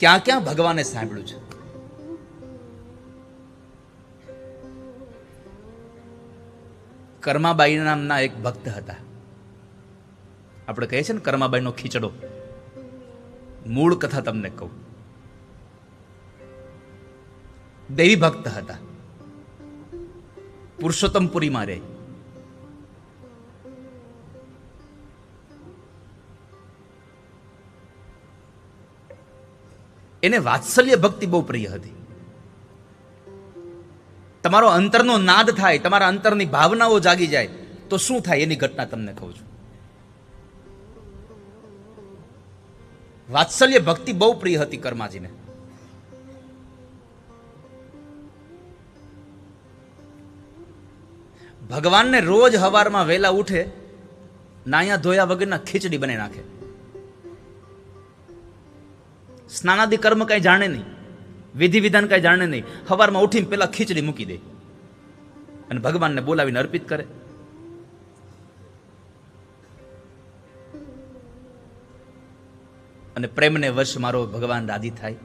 ક્યાં ક્યાં ભગવાને સાંભળ્યું છે? કર્માબાઈ નામના એક ભક્ત હતા. આપણે કહીએ છીએ ને કર્માબાઈનો ખીચડો. મૂળ કથા તમને કહું. દેવી ભક્ત હતા. પુરુષોત્તમપુરીમાં રહે. એને વાત્સલ્ય ભક્તિ બહુ પ્રિય હતી. તમારો અંતરનો નાદ થાય, તમારા અંતરની ભાવનાઓ જાગી જાય, તો શું થાય એની ઘટના તમને કહું છું. વાત્સલ્ય ભક્તિ બહુ પ્રિય હતી કર્માજીને. ભગવાનને રોજ હવારમાં વહેલા ઉઠે, નાયા ધોયા વગરના ખીચડી બને નાખે. સ્નાનાદિ કર્મ કાંઈ જાણે નહીં. વિધિ વિધાન કાંઈ જાણે નહીં. હવારમાં ઉઠીને પેલા ખીચડી મૂકી દે. અને ભગવાનને બોલાવીને અર્પિત કરે. અને પ્રેમને વશ મારો ભગવાન રાજી થાય.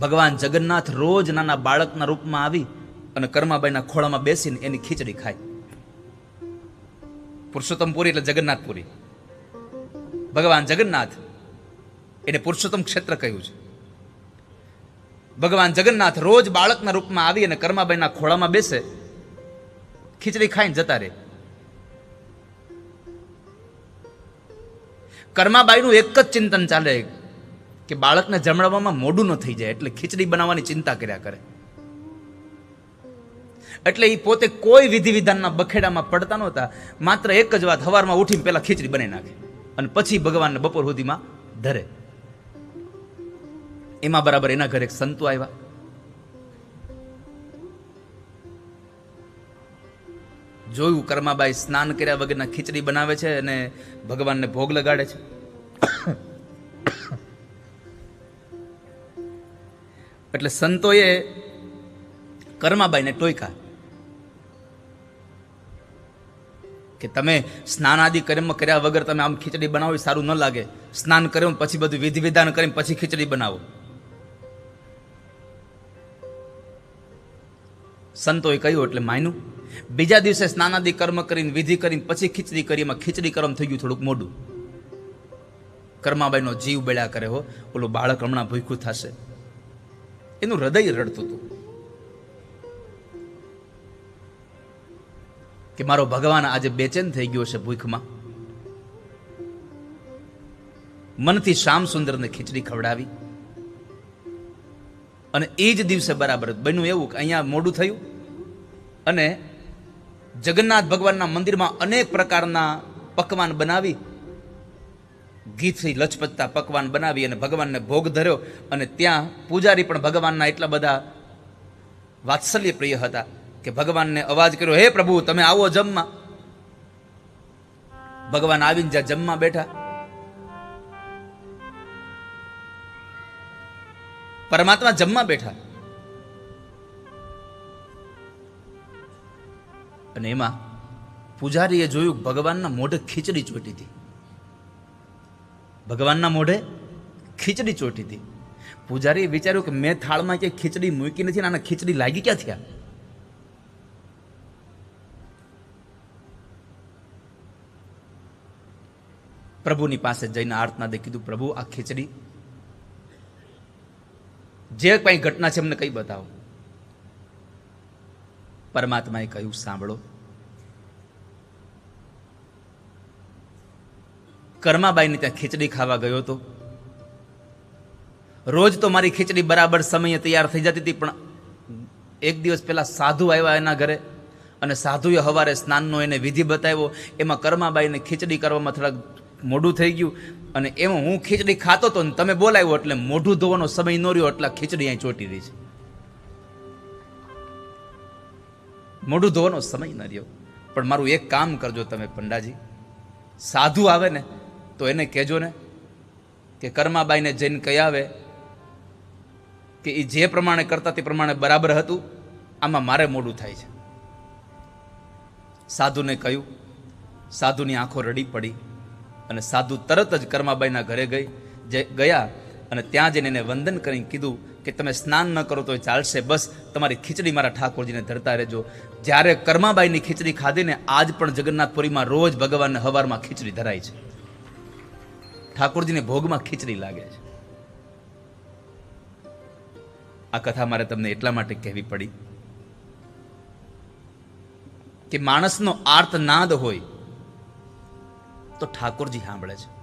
ભગવાન જગન્નાથ રોજ નાના બાળકના રૂપમાં આવી અને કર્માબાઈના ખોળામાં બેસીને એની ખીચડી ખાય. પુરુષોત્તમપુરી એટલે જગન્નાથપુરી. ભગવાન જગન્નાથ એને પુરુષોત્તમ ક્ષેત્ર કહ્યું છે. ભગવાન જગન્નાથ રોજ બાળકના રૂપમાં આવી અને કર્માબાઈના ખોળામાં બેસે, ખીચડી ખાઈને જતા રહે. કર્માબાઈનું એક જ ચિંતન ચાલે કે બાળકને જમણવામાં મોડું ન થઈ જાય, એટલે ખીચડી બનાવવાની ચિંતા કર્યા કરે. એટલે એ પોતે કોઈ વિધિ વિધાનના બખેડામાં પડતા નહોતા, માત્ર એક જ વાત, હવારમાં ઉઠીને પેલા ખીચડી બની નાખે અને પછી ભગવાનને બપોર સુધીમાં ધરે. એમાં બરાબર એના ઘરે સંતો આવ્યા. જોયું, કર્માબાઈ સ્નાન કર્યા વગરના ખીચડી બનાવે છે અને ભગવાનને ભોગ લગાડે છે. એટલે સંતોએ કર્માબાઈને ટોયકા કે તમે સ્નાન આદિ કર્મ કર્યા વગર તમે આમ ખીચડી બનાવો સારું ન લાગે. સ્નાન કર્યું પછી બધું વિધિ વિધાન કરીને પછી ખીચડી બનાવો. સંતોએ કહ્યું એટલે માન્યું. બીજા દિવસે સ્નાનાદિ કર્મ કરીને, વિધિ કરીને, પછી ખીચડી કરી. એમાં ખીચડી કર્મ થઈ ગયું થોડુંક મોડું. કર્માબાઈનો જીવ બળ્યા કરે હો. ઓલું બાળક હમણાં ભૂખ્યું થશે. એનું હૃદય રડતું હતું. કે મારો ભગવાન આજે બેચેન થઈ ગયો છે ભૂખમાં. મનથી શ્યામ સુંદરને ખીચડી ખવડાવી. અને એ જ દિવસે બરાબર બન્યું એવું કે અહીંયા મોડું થયું. અને જગન્નાથ ભગવાનના મંદિરમાં અનેક પ્રકારના પકવાન બનાવી, ઘીથી લચપચતા પકવાન બનાવી અને ભગવાનને ભોગ ધર્યો અને ત્યાં પૂજારી પણ ભગવાનના એટલા બધા વાત્સલ્ય પ્રિય હતા કે ભગવાનને અવાજ કર્યો, હે પ્રભુ, તમે આવો જમવા. ભગવાન આવીને જ્યાં જમવા બેઠા પરમાત્મા જમવા બેઠા. અને એમાં પૂજારીએ જોયું ભગવાનના મોઢે ખીચડી ચોટી હતી. ભગવાનના મોઢે ખીચડી ચોટી હતી. પૂજારીએ વિચાર્યું કે મેં થાળમાં ક્યાંય ખીચડી મૂકી નથી અને ખીચડી લાગી ક્યાં થયા? પ્રભુની પાસે જઈને આર્તનાદે કીધું, પ્રભુ, આ ખીચડી જે કંઈ ઘટના છે, એમને કંઈ બતાવો. પરમાત્માએ કહ્યું, સાંભળો. કર્માબાઈને ત્યાં ખીચડી ખાવા ગયો હતો. રોજ તો મારી ખીચડી બરાબર સમયે તૈયાર થઈ જતી હતી, પણ એક દિવસ પહેલાં સાધુ આવ્યા એના ઘરે અને સાધુએ હવારે સ્નાનનો એને વિધિ બતાવ્યો. એમાં કર્માબાઈને ખીચડી કરવામાં થોડાક મોડું થઈ ગયું. અને એમાં હું ખીચડી ખાતો હતો ને તમે બોલાવ્યો એટલે મોઢું ધોવાનો સમય ન રહ્યો, એટલે ખીચડી અહીં ચોટી રહી છે. મોઢું ધોવાનો સમય ન રહ્યો. પણ મારું એક કામ કરજો તમે પંડાજી. સાધુ આવે ને, તો એને કહેજો ને કે કર્માબાઈને જઈને કહી આવે કે એ જે પ્રમાણે કરતા તે પ્રમાણે બરાબર હતું, આમાં મારે મોડું થાય છે. સાધુને કહ્યું, સાધુની આંખો રડી પડી. અને સાધુ તરત જ કર્માબાઈના ઘરે ગઈ, જે ગયા અને ત્યાં જઈને એને વંદન કરીને કીધું કે તમે સ્નાન ન કરો તો ચાલશે, બસ તમારી ખીચડી મારા ઠાકોરજીને ધરતા રહેજો. જ્યારે કર્માબાઈની ખીચડી ખાધીને આજ પણ જગન્નાથપુરીમાં રોજ ભગવાનને હવારમાં ખીચડી ધરાય છે. ઠાકોરજીને ભોગમાં ખીચડી લાગે છે. આ કથા મારે તમને એટલા માટે કહેવી પડી કે માણસનો આર્તનાદ હોય તો ઠાકોરજી સાંભળે છે.